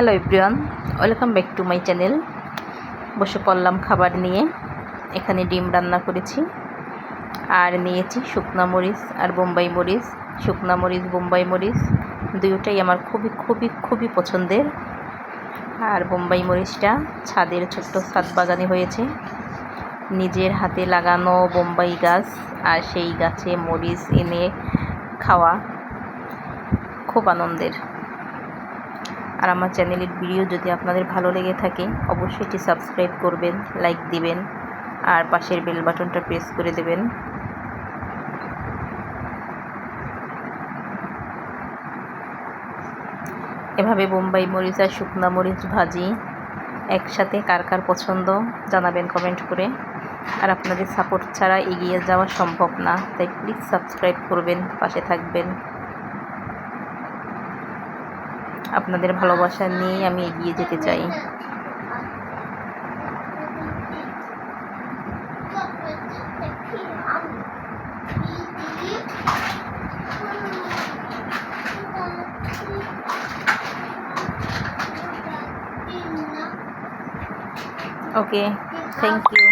Hello everyone welcome back to my channel বসে পড়লাম খাবার নিয়ে। এখানে ডিম রান্না করেছি। আর নিয়েছি শুকনা মরিচ আর বোম্বাই মরিচ। শুকনা মরিচ, বোম্বাই মরিচ দুটোটাই আমার খুবই খুবই খুবই পছন্দের। আর বোম্বাই মরিচটা ছাদের ছোট্ট ছাদ বাগানে হয়েছে। নিজের হাতে লাগানো বোম্বাই গাছ আর সেই গাছে মরিচ এনে খাওয়া খুব আনন্দের। আর আমার চ্যানেলের ভিডিও যদি আপনাদের ভালো লেগে থাকে, অবশ্যই এটি সাবস্ক্রাইব করবেন, লাইক দিবেন, আর পাশের বেল বাটনটা প্রেস করে দেবেন। এভাবে বোম্বাই মরিচ আর শুকনা মরিচ ভাজি একসাথে কার কার পছন্দ জানাবেন কমেন্ট করে। আর আপনাদের সাপোর্ট ছাড়া এগিয়ে যাওয়া সম্ভব না, তাই প্লিজ সাবস্ক্রাইব করবেন, পাশে থাকবেন। আপনাদের ভালোবাসা নিয়েই আমি এগিয়ে যেতে চাই। Okay thank you